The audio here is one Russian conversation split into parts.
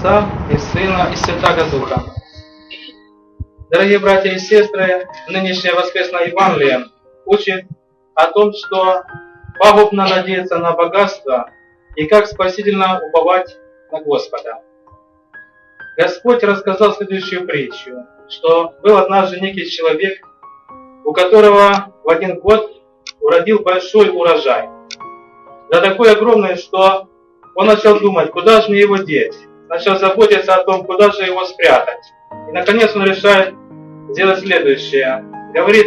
Отца и Сына и Святаго Духа. Дорогие братья и сестры, нынешнее воскресное Евангелие учит о том, что пагубно надеяться на богатство и как спасительно уповать на Господа. Господь рассказал следующую притчу, что был однажды некий человек, у которого в один год уродил большой урожай. Да такой огромный, что он начал думать, куда же мне его деть. Начал заботиться о том, куда же его спрятать. И наконец он решает сделать следующее. Говорит,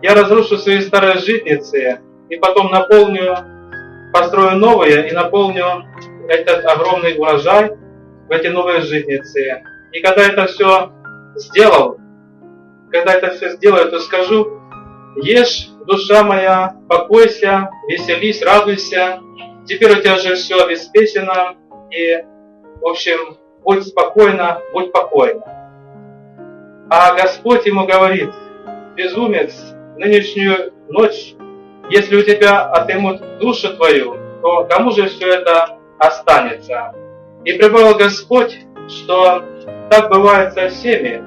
я разрушу свои старые житницы и потом наполню, построю новые и наполню этот огромный урожай в эти новые житницы. И когда это все сделал, когда это все сделаю, то скажу, ешь, душа моя, покойся, веселись, радуйся, теперь у тебя же все обеспечено, и, в общем, будь спокойна, будь покойна. А Господь ему говорит, безумец, нынешнюю ночь, если у тебя отымут душу твою, то кому же все это останется? И прибавил Господь, что так бывает со всеми,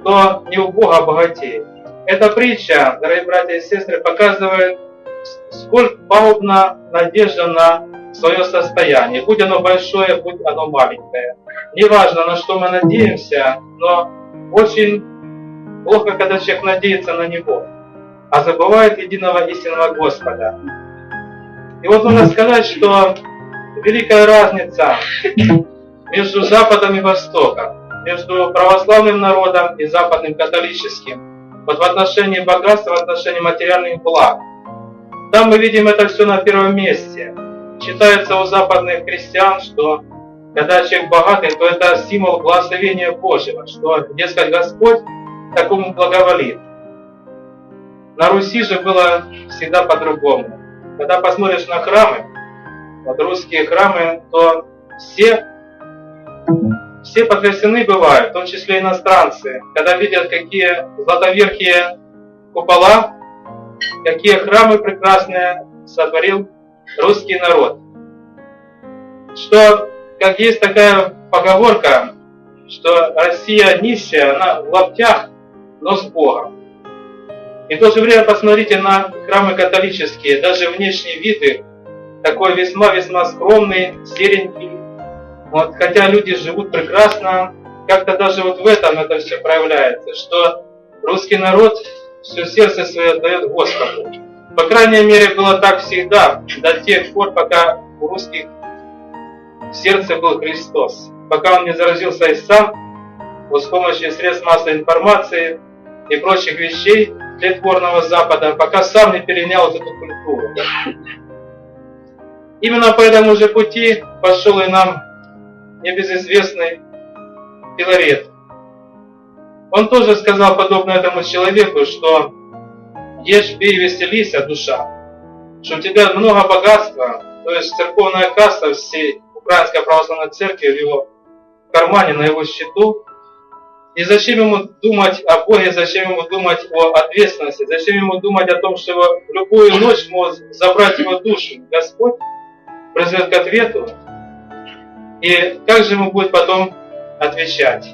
кто не у Бога богатеет. Эта притча, дорогие братья и сестры, показывает, сколько пагубна надежда на свое состояние. Будь оно большое, будь оно маленькое. Неважно, на что мы надеемся, но очень плохо, когда человек надеется на Него, а забывает единого истинного Господа. И вот нужно сказать, что великая разница между Западом и Востоком, между православным народом и западным католическим, вот в отношении богатства, в отношении материальных благ. Там мы видим это все на первом месте. Считается у западных христиан, что когда человек богатый, то это символ благословения Божьего, что, дескать, Господь такому благоволит. На Руси же было всегда по-другому. Когда посмотришь на храмы, вот русские храмы, то все, все потрясены бывают, в том числе иностранцы, когда видят, какие златоверхие купола, какие храмы прекрасные сотворил русский народ. Что, как есть такая поговорка, что Россия нищая, она в лаптях, но с Богом. И в то же время посмотрите на храмы католические, даже внешний вид их такой весьма-весьма скромный, серенький. Вот, хотя люди живут прекрасно, как-то даже вот в этом это все проявляется, что русский народ все сердце свое отдает Господу. По крайней мере, было так всегда, до тех пор, пока у русских в сердце был Христос. Пока он не заразился и сам, вот с помощью средств массовой информации и прочих вещей тлетворного Запада, пока сам не перенял вот эту культуру. Именно по этому же пути пошел и нам небезызвестный Филарет. Он тоже сказал, подобно этому человеку, что ешь, пей, веселись, душа, что у тебя много богатства, то есть церковная касса всей Украинской Православной Церкви в его кармане, на его счету, и зачем ему думать о Боге, зачем ему думать о ответственности, зачем ему думать о том, что его любую ночь может забрать его душу. Господь произведет к ответу, и как же ему будет потом отвечать?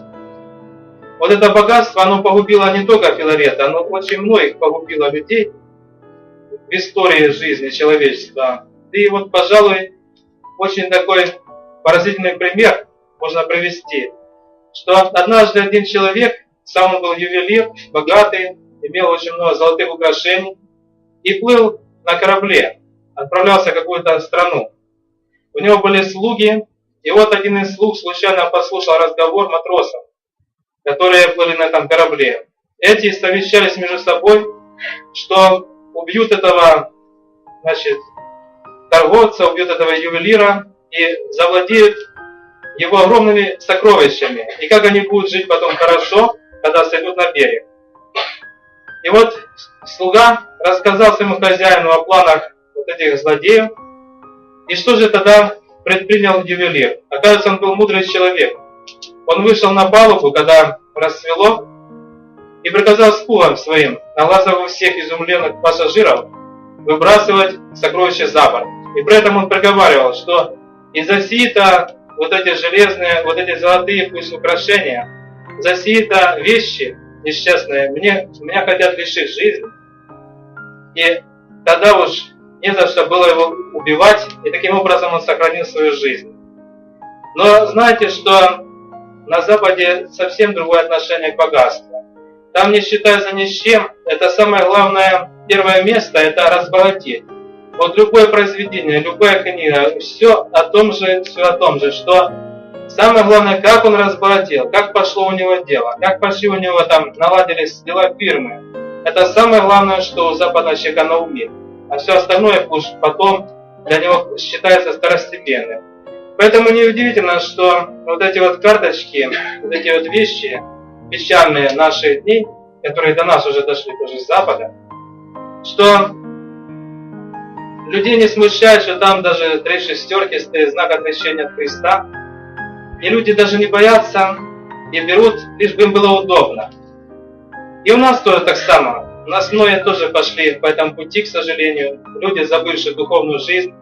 Вот это богатство, оно погубило не только Филарета, оно очень многих погубило людей в истории жизни человечества. И вот, пожалуй, очень такой поразительный пример можно привести, что однажды один человек, сам он был ювелир, богатый, имел очень много золотых украшений, и плыл на корабле, отправлялся в какую-то страну. У него были слуги, и вот один из слуг случайно послушал разговор матросов, которые плыли на этом корабле. Эти совещались между собой, что убьют этого, значит, торговца, убьют этого ювелира и завладеют его огромными сокровищами. И как они будут жить потом хорошо, когда сойдут на берег. И вот слуга рассказал своему хозяину о планах вот этих злодеев. И что же тогда предпринял ювелир? Оказывается, он был мудрый человек. Он вышел на палубу, когда рассвело, и приказал слугам своим, на глазах у всех изумленных пассажиров, выбрасывать сокровища за борт. И при этом он проговаривал, что из-за сии-то вот эти железные, вот эти золотые пусть украшения, за сие-то вещи несчастные мне, меня хотят лишить жизни. И тогда уж не за что было его убивать, и таким образом он сохранил свою жизнь. Но знаете, что на Западе совсем другое отношение к богатству. Там не считается ни с чем, это самое главное, первое место, это разбогатеть. Вот любое произведение, любая книга, все о том же, все о том же, что самое главное, как он разбогател, как пошло у него дело, как пошли у него там, наладились дела фирмы. Это самое главное, что у западного человека на уме. А все остальное уж потом для него считается второстепенным. Поэтому неудивительно, что вот эти вот карточки, вот эти вот вещи, печальные наши дни, которые до нас уже дошли тоже с Запада, что людей не смущает, что там даже три шестерки стоит знак отречения от Христа, и люди даже не боятся и берут, лишь бы им было удобно. И у нас тоже так само. У нас многие тоже пошли по этому пути, к сожалению. Люди, забывшие духовную жизнь,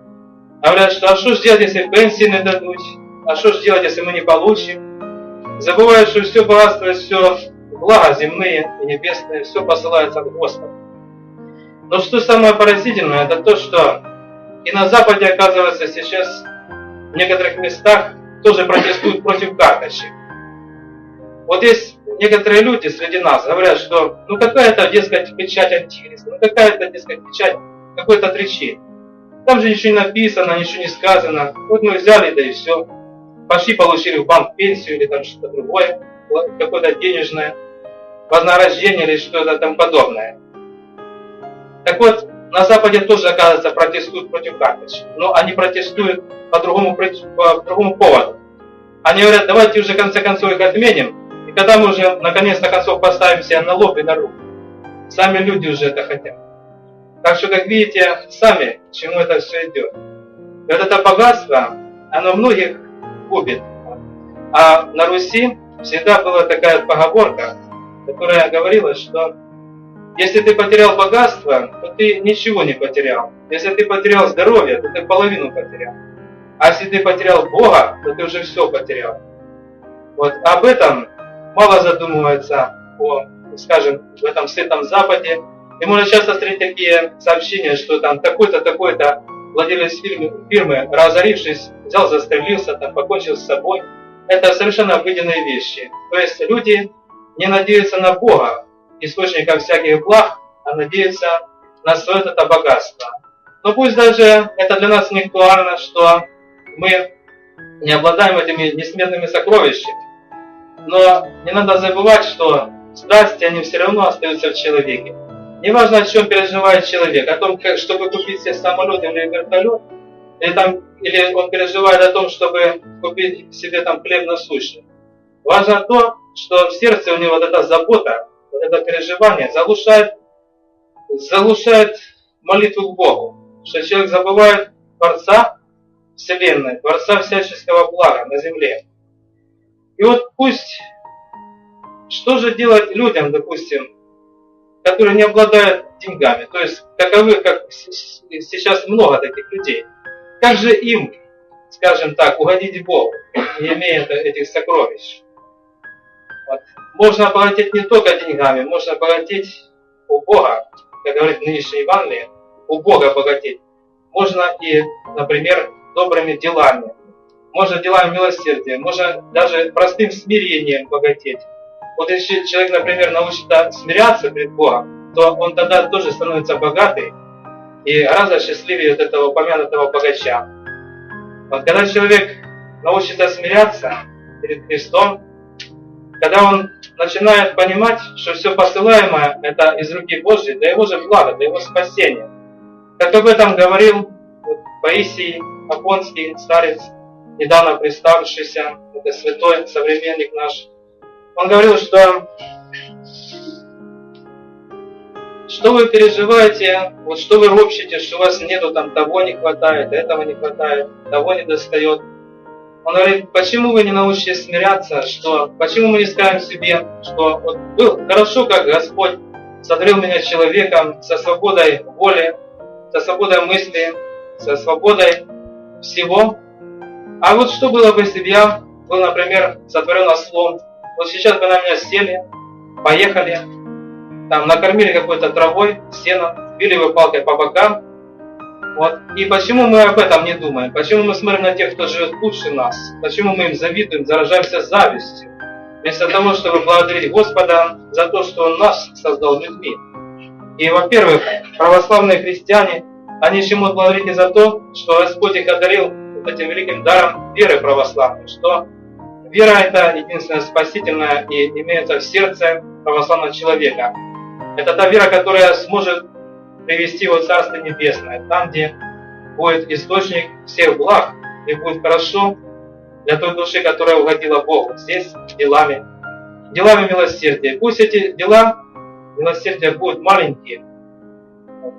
говорят, что а что ж делать, если пенсии не дадут? А что ж делать, если мы не получим? Забывают, что все богатство, все блага земные и небесные, все посылается от Господа. Но что самое поразительное, это то, что и на Западе, оказывается, сейчас в некоторых местах тоже протестуют против карточек. Вот есть некоторые люди среди нас говорят, что ну какая-то, дескать, печать антихриста, ну какая-то, дескать, печать какой-то отречение. Там же ничего не написано, ничего не сказано. Вот мы взяли, да и все. Пошли, получили в банк пенсию или там что-то другое, какое-то денежное вознаграждение или что-то там подобное. Так вот, на Западе тоже, оказывается, протестуют против карточек. Но они протестуют по другому, по другому поводу. Они говорят, давайте уже в конце концов их отменим, и когда мы уже наконец-то концов поставим себе на лоб и на руку. Сами люди уже это хотят. Так что, как видите, сами, к чему это все идет. И вот это богатство, оно многих губит. А на Руси всегда была такая поговорка, которая говорила, что если ты потерял богатство, то ты ничего не потерял. Если ты потерял здоровье, то ты половину потерял. А если ты потерял Бога, то ты уже все потерял. Вот об этом мало задумывается о, скажем, в этом сытом Западе. И можно часто встретить такие сообщения, что там такой-то, такой-то владелец фирмы, фирмы, разорившись, взял, застрелился, там, покончил с собой. Это совершенно обыденные вещи. То есть люди не надеются на Бога, источником всяких благ, а надеются на свое это богатство. Но пусть даже это для нас не актуально, что мы не обладаем этими несметными сокровищами, но не надо забывать, что страсти, они все равно остаются в человеке. Неважно, о чем переживает человек, о том, как, чтобы купить себе самолет или вертолет, или, там, или он переживает о том, чтобы купить себе там хлеб насущный. Важно то, что в сердце у него вот эта забота это переживание заглушает, заглушает молитву к Богу, что человек забывает Творца Вселенной, Творца всяческого блага на земле. И вот пусть, что же делать людям, допустим, которые не обладают деньгами, то есть таковых, как сейчас много таких людей, как же им, скажем так, угодить Богу, не имея этих сокровищ? Вот. Можно обогатеть не только деньгами, можно обогатеть у Бога, как говорит нынешнее Евангелие, у Бога обогатеть. Можно и, например, добрыми делами, можно делами милосердия, можно даже простым смирением богатеть. Вот если человек, например, научится смиряться перед Богом, то он тогда тоже становится богатый и гораздо счастливее от этого упомянутого богача. Вот когда человек научится смиряться перед Христом, когда он начинает понимать, что все посылаемое это из руки Божьей, для его же блага, для его спасения. Как об этом говорил Паисий Афонский, старец, недавно представившийся, это святой современник наш. Он говорил, что что вы переживаете, вот что вы ропщите, что у вас нету там того не хватает, этого не хватает, того не достает. Он говорит, почему вы не научитесь смиряться, что, почему мы не скажем себе, что вот был хорошо, как Господь сотворил меня человеком со свободой воли, со свободой мысли, со свободой всего, А вот что было бы, если бы я был, например, сотворен ослом, вот сейчас бы на меня сели, поехали, там накормили какой-то травой, сеном, били бы палкой по бокам, вот. И почему мы об этом не думаем? Почему мы смотрим на тех, кто живет лучше нас? Почему мы им завидуем, заражаемся завистью? Вместо того, чтобы благодарить Господа за то, что Он нас создал людьми. И, во-первых, православные христиане, они чему благодарить не за то, что Господь их одарил этим великим даром веры православной, что вера это единственное спасительное и имеется в сердце православного человека. Это та вера, которая сможет привести его в Царство Небесное, там, где будет источник всех благ, и будет хорошо для той души, которая угодила Богу, здесь делами, делами милосердия. Пусть эти дела милосердия будут маленькие,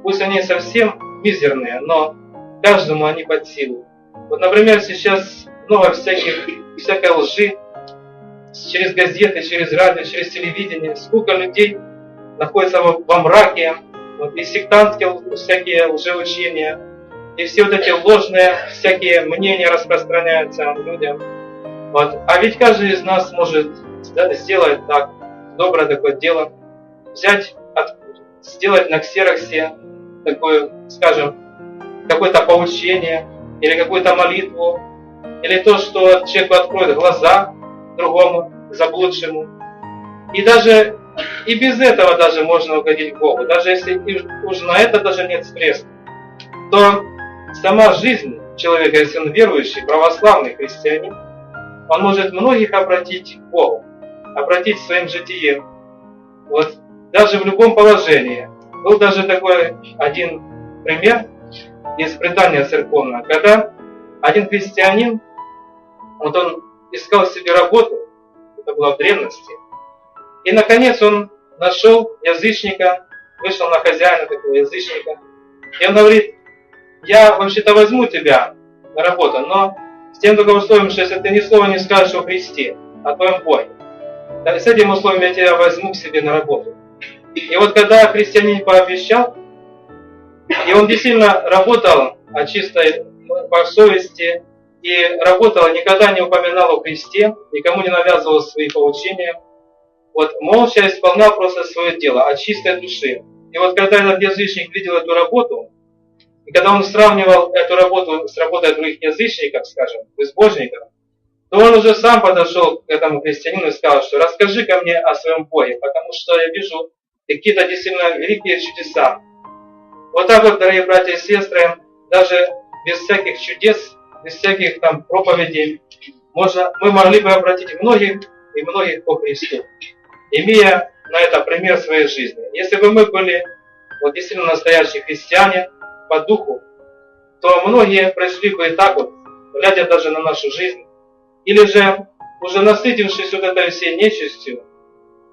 пусть они совсем мизерные, но каждому они под силу. Вот, например, сейчас много всяких, всякой лжи, через газеты, через радио, через телевидение. Сколько людей находится во мраке, вот, и сектантские всякие лжеучения, и все вот эти ложные всякие мнения распространяются людям. Вот. А ведь каждый из нас может сделать так, доброе такое дело, взять, от, сделать на ксероксе такое, скажем, какое-то поучение, или какую-то молитву, или то, что человеку откроет глаза другому, заблудшему. И даже и без этого даже можно угодить Богу. Даже если уж на это даже нет средств, то сама жизнь человека, если он верующий, православный христианин, он может многих обратить к Богу, обратить своим житием. Вот даже в любом положении. Был даже такой один пример из предания церковного, когда один христианин, вот он искал себе работу, это было в древности, и, наконец, он нашел язычника, вышел на хозяина такого язычника. И он говорит, я вообще-то возьму тебя на работу, но с тем только условием, что если ты ни слова не скажешь о Христе, о твоем Боге, с этим условием я тебя возьму к себе на работу. И вот когда христианин пообещал, и он действительно работал о чистой по совести, и работал, никогда не упоминал о Христе, никому не навязывал свои поучения, вот молча исполнял просто свое дело от чистой души. И вот когда этот язычник видел эту работу, и когда он сравнивал эту работу с работой других язычников, скажем, безбожников, то он уже сам подошел к этому христианину и сказал, что расскажи ко мне о своем Боге, потому что я вижу какие-то действительно великие чудеса. Вот так вот, дорогие братья и сестры, даже без всяких чудес, без всяких там проповедей, можно, мы могли бы обратить многих и многих по Христу имея на это пример своей жизни. Если бы мы были вот действительно настоящие христиане по духу, то многие пришли бы и так вот, глядя даже на нашу жизнь, или же уже насытившись вот этой всей нечистью,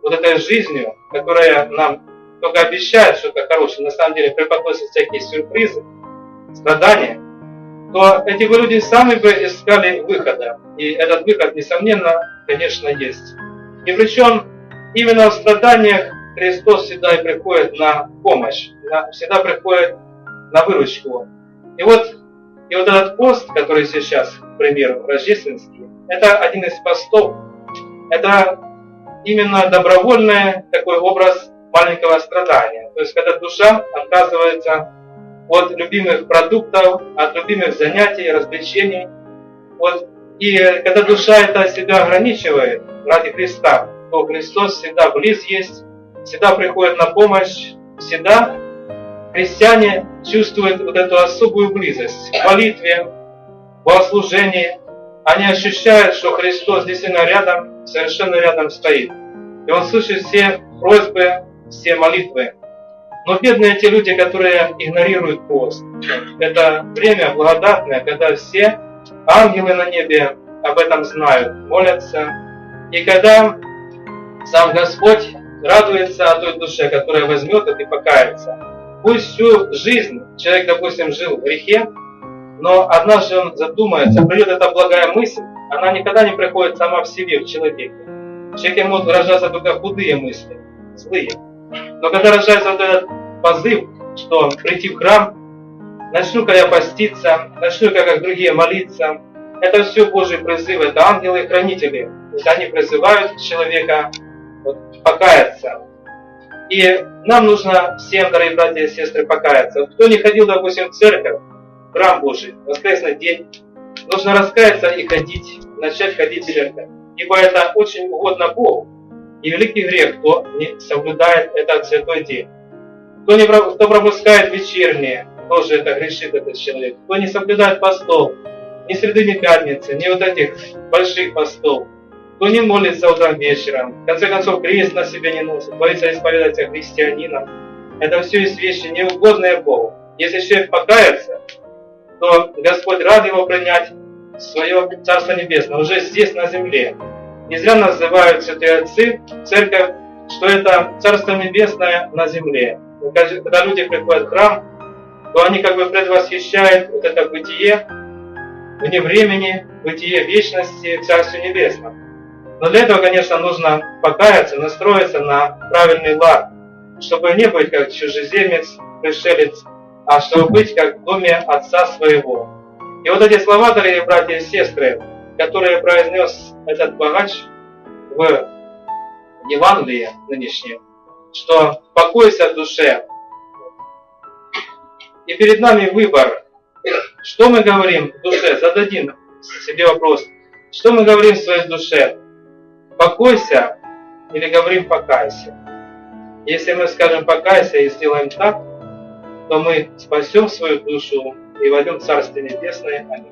вот этой жизнью, которая нам только обещает что-то хорошее, на самом деле преподносит всякие сюрпризы, страдания, то эти бы люди сами бы искали выхода. И этот выход, несомненно, конечно, есть. И причем именно в страданиях Христос всегда и приходит на помощь, всегда приходит на выручку. И вот, и вот этот пост, который сейчас, к примеру, рождественский, это один из постов. Это именно добровольный такой образ маленького страдания. То есть, когда душа отказывается от любимых продуктов, от любимых занятий, развлечений. Вот. И когда душа это себя ограничивает ради Христа, что Христос всегда близ есть, всегда приходит на помощь, всегда христиане чувствуют вот эту особую близость в молитве, в богослужении. Они ощущают, что Христос действительно рядом, совершенно рядом стоит. И Он слышит все просьбы, все молитвы. Но бедные те люди, которые игнорируют пост. Это время благодатное, когда все ангелы на небе об этом знают, молятся. И когда сам Господь радуется о той душе, которая возьмет это и покается. Пусть всю жизнь человек, допустим, жил в грехе, но однажды он задумается, придет эта благая мысль, она никогда не приходит сама в себе, в человеке. В человеке могут выражаться только худые мысли, злые. Но когда рождается вот этот позыв, что прийти в храм, начну-ка я поститься, начну-ка, как другие, молиться, это все Божий призыв, это ангелы-хранители. Вот они призывают человека покаяться. И нам нужно всем, дорогие братья и сестры, покаяться. Кто не ходил, допустим, в церковь, в храм Божий, воскресный день, нужно раскаяться и ходить, начать ходить в церковь. Ибо это очень угодно Богу. И великий грех, кто не соблюдает этот святой день. Кто, не, кто пропускает вечерние, тоже это грешит этот человек. Кто не соблюдает постов, ни среды, ни пятницы, ни вот этих больших постов. Кто не молится утром вечером, в конце концов крест на себе не носит, боится исповедать себя христианином. Это все есть вещи неугодные Богу. Если человек покается, то Господь рад его принять в свое Царство Небесное, уже здесь, на земле. Не зря называют святые отцы церковь, что это Царство Небесное на земле. Когда люди приходят в храм, то они как бы предвосхищают вот это бытие вне времени, бытие вечности в Царстве Небесном. Но для этого, конечно, нужно покаяться, настроиться на правильный лад, чтобы не быть как чужеземец, пришелец, а чтобы быть как в доме отца своего. И вот эти слова, дорогие братья и сестры, которые произнес этот богач в Евангелии нынешнем, что покойся в душе. И перед нами выбор. Что мы говорим в душе? Зададим себе вопрос. Что мы говорим в своей душе? Покойся или говорим покайся? Если мы скажем покайся и сделаем так, то мы спасем свою душу и войдем в Царствие Небесное. Аминь.